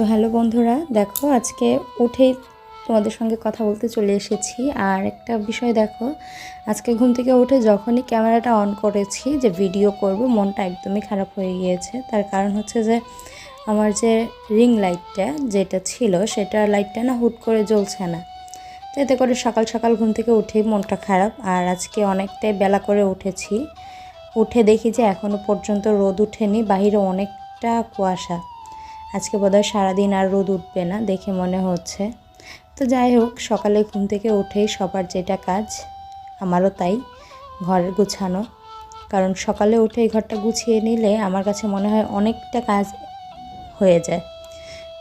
তো হ্যালো বন্ধুরা, দেখো আজকে উঠেই তোমাদের সঙ্গে কথা বলতে চলে এসেছি। আর একটা বিষয় দেখো, আজকে ঘুম থেকে উঠে যখনই ক্যামেরাটা অন করেছি যে ভিডিও করব, মনটা একদমই খারাপ হয়ে গিয়েছে। তার কারণ হচ্ছে যে আমার যে রিং লাইটটা যেটা ছিল, সেটা লাইটটা না হুট করে জ্বলছে না। তো এতে করে সকাল সকাল ঘুম থেকে উঠেই মনটা খারাপ। আর আজকে অনেকটাই বেলা করে উঠেছি। উঠে দেখি যে এখনও পর্যন্ত রোদ উঠেনি, বাহিরে অনেকটা কুয়াশা। আজকে বোধহয় সারাদিন আর রোদ উঠবে না, দেখে মনে হচ্ছে। তো যাই হোক, সকালে ঘুম থেকে উঠেই সবার যেটা কাজ, আমারও তাই, ঘর গুছানো। কারণ সকালে উঠে এই ঘরটা গুছিয়ে নিলে আমার কাছে মনে হয় অনেকটা কাজ হয়ে যায়।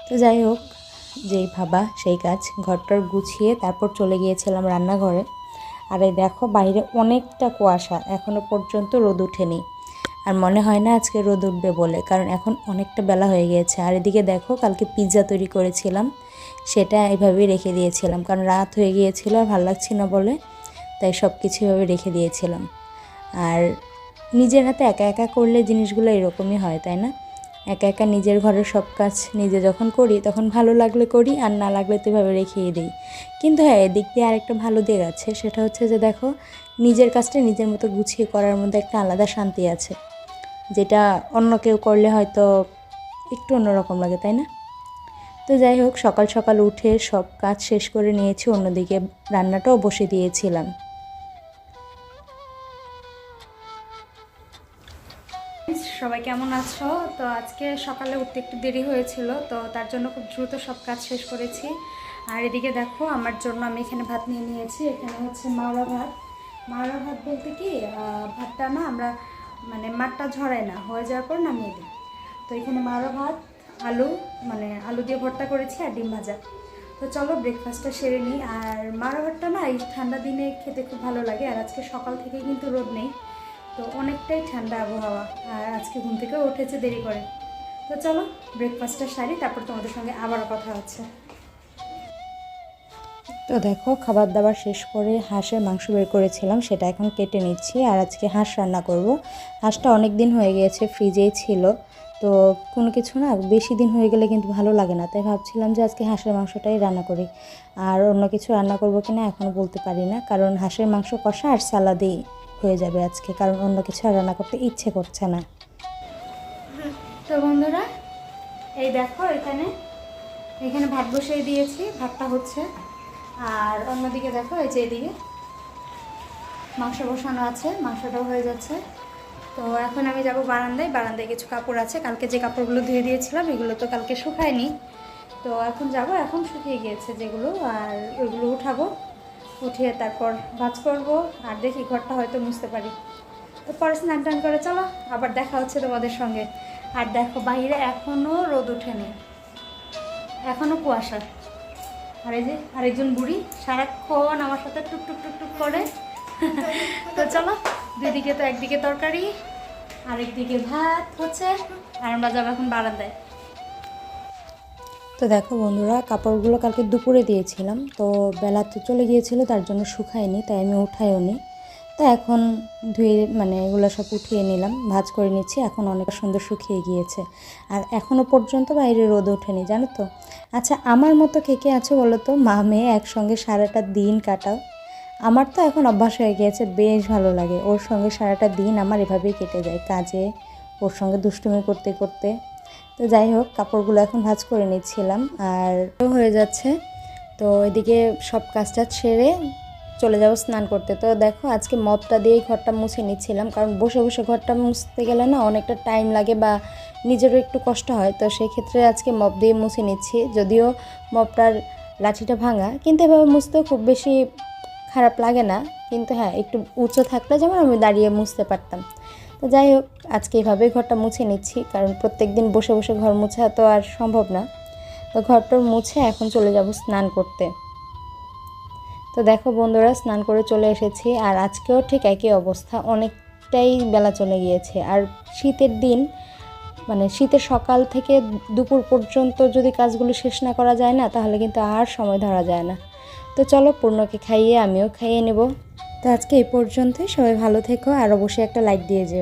তো যাই হোক, যেই ভাবা সেই কাজ ঘরটার গুছিয়ে তারপর চলে গিয়েছিলাম রান্নাঘরে। আর এই দেখো, বাইরে অনেকটা কুয়াশা এখনও পর্যন্ত রোদ ওঠেনি আর মনে হয় না আজকে রোদ উঠবে বলে, কারণ এখন অনেকটা বেলা হয়ে গিয়েছে। আর এদিকে দেখো, কালকে পিৎজা তৈরি করেছিলাম, সেটা এইভাবেই রেখে দিয়েছিলাম, কারণ রাত হয়ে গিয়েছিল আর ভালো লাগছিল না বলে, তাই সব কিছু এভাবে রেখে দিয়েছিলাম। আর নিজের হাতে একা একা করলে জিনিসগুলো এরকমই হয়, তাই না? একা একা নিজের ঘরের সব কাজ নিজে যখন করি, তখন ভালো লাগলে করি, আর না লাগলে তো এভাবে রেখেই দিই। কিন্তু হ্যাঁ এদিক দিয়ে আরেকটা ভালো দিক আছে, সেটা হচ্ছে যে দেখো, নিজের কাজটা নিজের মতো গুছিয়ে করার মধ্যে একটা আলাদা শান্তি আছে। যেটা অন্য কেউ করলে হয়তো একটু অন্যরকম লাগে, তাই না? তো যাই হোক, সকাল সকাল উঠে সব কাজ শেষ করে নিয়েছি, অন্যদিকে রান্নাটাও বসে দিয়েছিলাম। সবাই কেমন আছো? তো আজকে সকালে উঠতে একটু দেরি হয়েছিল, তো তার জন্য খুব দ্রুত সব কাজ শেষ করেছি। আর এদিকে দেখো, আমার জন্য আমি এখানে ভাত নিয়ে নিয়েছি, এখানে হচ্ছে মাওড়া ভাত। মাওড়া ভাত বলতে কি? ভাতটা না আমরা মানে মাঠটা ঝরায় না, হয়ে যাওয়ার পর নামিয়ে দিই। তো এখানে মাওড়া ভাত, আলু মানে আলু দিয়ে ভর্তা করেছি আর ডিম ভাজা। তো চলো ব্রেকফাস্টটা সেরে নিই। আর মারা ভাতটা না এই ঠান্ডা দিনে খেতে খুব ভালো লাগে, আর আজকে সকাল থেকে কিন্তু রোদ নেই। তো অনেকটাই ঠান্ডা আবহাওয়া, আর আজকে ঘুম থেকে উঠেছে দেরি করে। তো চলো ব্রেকফাস্টটা সারি, তারপর তোমাদের সঙ্গে আবারও কথা হচ্ছে। তো দেখো খাবার দাবার শেষ করে হাঁসের মাংস বের করেছিলাম, সেটা এখন কেটে নিচ্ছি আর আজকে হাঁস রান্না করব। হাঁসটা অনেক দিন হয়ে গিয়েছে, ফ্রিজেই ছিল। তো কোনো কিছু না, বেশি দিন হয়ে গেলে কিন্তু ভালো লাগে না, তাই ভাবছিলাম যে আজকে হাঁসের মাংসটাই রান্না করি। আর অন্য কিছু রান্না করব কিনা এখনও বলতে পারি না, কারণ হাঁসের মাংস কষা আর সালাদেই হয়ে যাবে আজকে, কারণ অন্য কিছু আর রান্না করতে ইচ্ছে করছে না। তো বন্ধুরা, এই দেখো এখানে এখানে ভাত বসিয়ে দিয়েছি, ভাতটা হচ্ছে আর অন্যদিকে দেখো, এই যে এদিকে মাংস বসানো আছে, মাংসটাও হয়ে যাচ্ছে। তো এখন আমি যাব বারান্দায় বারান্দায় কিছু কাপড় আছে। কালকে যে কাপড়গুলো ধুয়ে দিয়েছিলাম, এগুলো তো কালকে শুকায়নি। তো এখন যাব, এখন শুকিয়ে গিয়েছে যেগুলো, আর ওইগুলো উঠাবো। উঠিয়ে তারপর ভাজ করব, আর দেখি ঘরটা হয়তো মুছতে পারি। তো পরে স্নান টান করে চলো, আবার দেখা হচ্ছে তোমাদের সঙ্গে। আর দেখো, বাইরে এখনও রোদ ওঠেনি। এখনও কুয়াশা। আর এই যে আরেকজন বুড়ি সারাক্ষণ আমার সাথে টুক টুক টুক টুক করে। তো চলো দুদিকে তো একদিকে তরকারি, আরেকদিকে ভাত হচ্ছে, আর আমরা যাব এখন বারান্দায়। তো দেখো বন্ধুরা, কাপড়গুলো কালকে দুপুরে দিয়েছিলাম, তো বেলা তো চলে গিয়েছিল, তার জন্য শুকায়নি, তাই আমি উঠাইও নি। তা এখন ধুয়ে মানে এগুলো সব উঠিয়ে নিলাম, ভাজ করে নিচ্ছি, এখন অনেক সুন্দর শুকিয়ে গিয়েছে। আর এখনও পর্যন্ত বাইরে রোদ ওঠেনি, জানো তো? আচ্ছা আমার মতো কে কে আছে বলো তো? মা, মেয়ে একসঙ্গে সারাটা দিন কাটাও। আমার তো এখন অভ্যাস হয়ে গিয়েছে, বেশ ভালো লাগে। ওর সঙ্গে সারাটা দিন আমার এভাবেই কেটে যায় কাজে, ওর সঙ্গে দুষ্টুমি করতে করতে। তো যাই হোক, কাপড়গুলো এখন ভাজ করে নিচ্ছিলাম। আর হয়ে যাচ্ছে, তো এদিকে সব কাজটা ছেড়ে চলে যাব স্নান করতে। তো দেখো, আজকে মপটা দিয়েই ঘরটা মুছে নিচ্ছিলাম, কারণ বসে বসে ঘরটা মুছতে গেলে না অনেকটা টাইম লাগে বা নিজেরও একটু কষ্ট হয়। তো সেই ক্ষেত্রে আজকে মপ দিয়ে মুছে নিচ্ছি, যদিও মপটার লাঠিটা ভাঙা, কিন্তু এভাবে মুছতেও খুব বেশি খারাপ লাগে না। কিন্তু হ্যাঁ একটু উঁচু থাকলে যেমন আমি দাঁড়িয়ে মুছতে পারতাম। তো যাই হোক, আজকে এইভাবেই ঘরটা মুছে নিচ্ছি, কারণ প্রত্যেক দিন বসে বসে ঘর মুছা তো আর সম্ভব না। তো ঘরটা মুছে এখন চলে যাব স্নান করতে। তো দেখো বন্ধুরা, স্নান করে চলে এসেছি আর আজকেও ঠিক একই অবস্থা, অনেকটাই বেলা চলে গিয়েছে। আর শীতের দিন মানে শীতের সকাল থেকে দুপুর পর্যন্ত যদি কাজগুলো শেষ না করা যায় না, তাহলে কিন্তু আর সময় ধরা যায় না। তো চলো, পূর্ণকে খাইয়ে আমিও খাইয়ে নেব। তো আজকে এই পর্যন্তই, সবাই ভালো থেকো আর অবশ্যই একটা লাইক দিয়ে যেও।